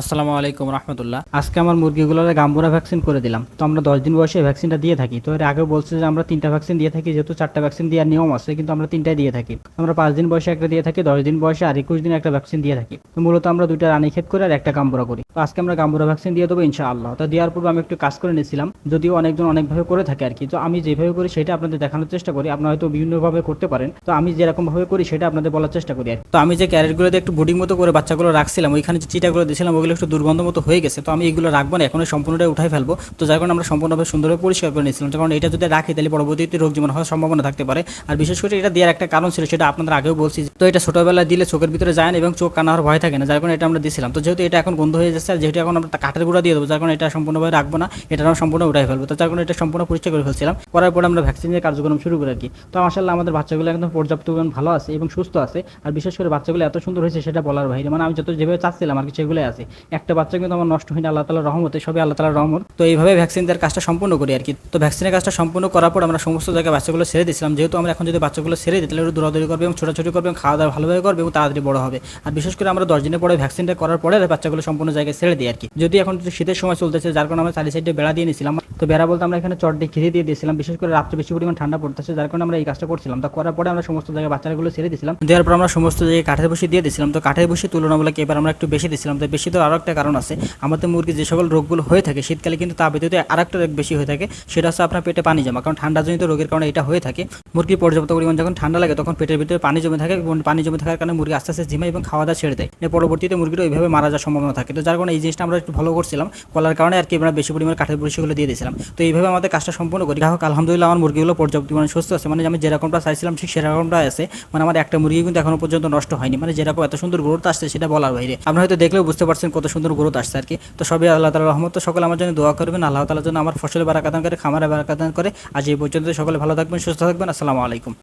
আসসালামু আলাইকুম রহমতুল্লাহ। আজকে আমার মুরগিগুলোর গাম্বুরা ভ্যাকসিন করে দিলাম। তো আমরা দশ দিন বয়সে ভ্যাকসিনটা দিয়ে থাকি। তো এর আগে বলছে যে আমরা তিনটা ভ্যাকসিন দিয়ে থাকি, যেহেতু চারটা ভ্যাকসিন দেওয়ার নিয়ম আছে, কিন্তু আমরা তিনটাই দিয়ে থাকি। আমরা পাঁচ দিন বয়সে একটা দিয়ে থাকি, দশ দিন বয়সে আর একুশ দিন একটা ভ্যাকসিন দিয়ে থাকি। তো মূলত আমরা দুইটা রানী ক্ষেত করে আর একটা গাম্বুরা করি। তো আজকে আমরা গাম্বুরা ভ্যাকসিন দিয়ে দেবো ইনশাআল্লাহ। তো দেওয়ার পূর্বে আমি একটু কাজ করে নিয়েছিলাম, যদিও অনেকজন অনেকভাবে করে থাকে আর কি। তো আমি যেভাবে করি সেটা আপনাদের দেখানোর চেষ্টা করি। আপনারা হয়তো বিভিন্নভাবে করতে পারেন। তো আমি যেরকম ভাবে করি সেটা আপনাদের বলার চেষ্টা করি আর। তো আমি যে ক্যারেটগুলোতে একটু বুডিং মতো করে বাচ্চাগুলো রাখছিলাম, ওইখানে যে চিটাগুলো দিয়েছিলাম, ওগুলো একটু দুর্গন্ধ মতো হয়ে গেছে, তো আমি এগুলো রাখব না এখন সম্পূর্ণটাই উঠাই ফেলব। তো যার কারণে আমরা সম্পূর্ণভাবে সুন্দরভাবে পরিষ্কার করে নিয়েছিলাম। কারণ এটা যদি রাখি, তাহলে পরবর্তীতে রোগ জীবন হওয়ার সম্ভাবনা থাকতে পারে। আর বিশেষ করে এটা দেওয়ার একটা কারণ ছিল, সেটা আপনাদের আগেও বলছি তো এটা ছোটবেলায় দিলে চোখের ভিতরে যায় না এবং চোখ কানা হওয়ার ভয় থাকে না, যার কারণে এটা আমরা দিয়েছিলাম তো যেহেতু এটা এখন বন্ধ হয়ে যাচ্ছে, আর যেহেতু এখন আমরা কাঠের গুঁড়া দিয়ে দেবো, যার কারণে এটা সম্পূর্ণভাবে রাখব না এটা আমরা সম্পূর্ণ উঠাই ফেলব। তো যার কারণে এটা সম্পূর্ণ পরিষ্কার করে ফেলছিলাম। করার পরে আমরা ভ্যাকসিনের কার্যক্রম শুরু করে আর কি। তো মাসাল্লাহ আমাদের বাচ্চাগুলো একদম পর্যাপ্ত পরিমাণ ভালো আছে এবং সুস্থ আছে। আর বিশেষ করে বাচ্চাগুলো এত সুন্দর হয়েছে, সেটা বলার বাইরে। মানে আমি যত যেভাবে চাচ্ছিলাম আর কি, সেগুলোই আছে। একটা বাচ্চা কিন্তু আমার নষ্ট হয়নি, আল্লাহ তালার রহমতে, সবই আল্লাহ তালার রহমত। তো এইভাবে ভ্যাকসিন দেওয়ার কাজটা সম্পূর্ণ করি আর কি তো ভ্যাকসিনের কাজটা সম্পূর্ণ করার পর আমরা সমস্ত জায়গায় বাচ্চাগুলো ছেড়ে দিয়েছিলাম। যেহেতু আমরা এখন যদি বাচ্চাগুলো ছেড়ে দিই, তাহলে ওরা দৌড়াদৌড়ি করবে এবং ছোটাছুটি করবে এবং খাওয়া দাওয়া ভালোভাবে করবে এবং তাড়াতাড়ি বড় হবে। আর বিশেষ করে আমরা দশ দিনের পরে ভ্যাকসিনটা করার পরে বাচ্চাগুলো সম্পূর্ণ জায়গায় ছেড়ে দিই আর কি যদি এখন একটু শীতের সময় চলতেছে, যার কারণে আমরা চারি সাইডে বেড়া দিয়ে নিয়েছিলাম। তো বেড়া বলতে আমরা এখানে চট দিয়ে ঘিরে দিয়ে দিয়েছিলাম। বিশেষ করে রাত্রে বেশি পরিমাণ ঠান্ডা পড়তেছে, যার কারণে আমরা এই কাজটা করছিলাম। তা করার পরে আমরা সমস্ত জায়গায় বাচ্চাগুলো ছেড়ে দিয়েছিলাম। দেওয়ার পর আমরা সমস্ত জায়গায় কাঠের বসে দিয়ে দিয়েছিলাম। তো কাঠের বসে তুলনামূলক এবার আমরা একটু বেশি দিয়েছিলাম। তো বেশি তো আরও একটা কারণ আছে। আমাদের মুরগি যে সকল রোগগুলো হয়ে থাকে, শীতকালে কিন্তু তা ব্যতীত আরেকটা রোগ বেশি হয়ে থাকে, সেটা হচ্ছে আপনার পেটে পানি জমা। কারণ ঠান্ডাজনিত রোগের কারণে এটা হয়ে থাকে। মুরগি পর্যাপ্ত পরিমাণ যখন ঠান্ডা লাগে, তখন পেটের ভিতরে পানি জমে থাকে এবং পানি জমে থাকার কারণে মুরগি আস্তে আস্তে ঝিমায় এবং খাওয়া দাওয়া ছেড়ে দেয়। পরবর্তীতে মুরগিটা ওইভাবে মারা যাওয়ার সম্ভাবনা থাকে। তো যার কারণে এই জিনিসটা আমরা একটু ভালো করছিলাম। কলার কারণে আর কি আমরা বেশি পরিমাণে কাঠের বড়িগুলো দিয়ে দিয়েছিলাম। তো এইভাবে আমাদের কাজটা সম্পূর্ণ করি। গ্রাহক আলহামদুলিল্লাহ আমার মুরগিগুলো পর্যাপ্ত পরিমাণে সুস্থ আছে। মানে আমি যেরকমটা চাইছিলাম, ঠিক সেরকমটা আছে। মানে আমার একটা মুরগি কিন্তু এখনও পর্যন্ত নষ্ট হয়নি। মানে যেরকম এত সুন্দর গ্রোথ আসছে, সেটা বলার বাইরে। আপনারা হয়তো দেখলেও বুঝতে পারছেন কত সুন্দর গ্রোথ আসছে আর কি। তো সবই আল্লাহ তালা রহমত। সকলে আমার জন্য দোয়া করবেন, আল্লাহ তালার জন্য আমার ফসলের বারাকাদান করে খামারে বারাকাদান করে। আজ এই পর্যন্ত সকলে ভালো থাকবেন, সুস্থ থাকবেন। আসসালামু আলাইকুম।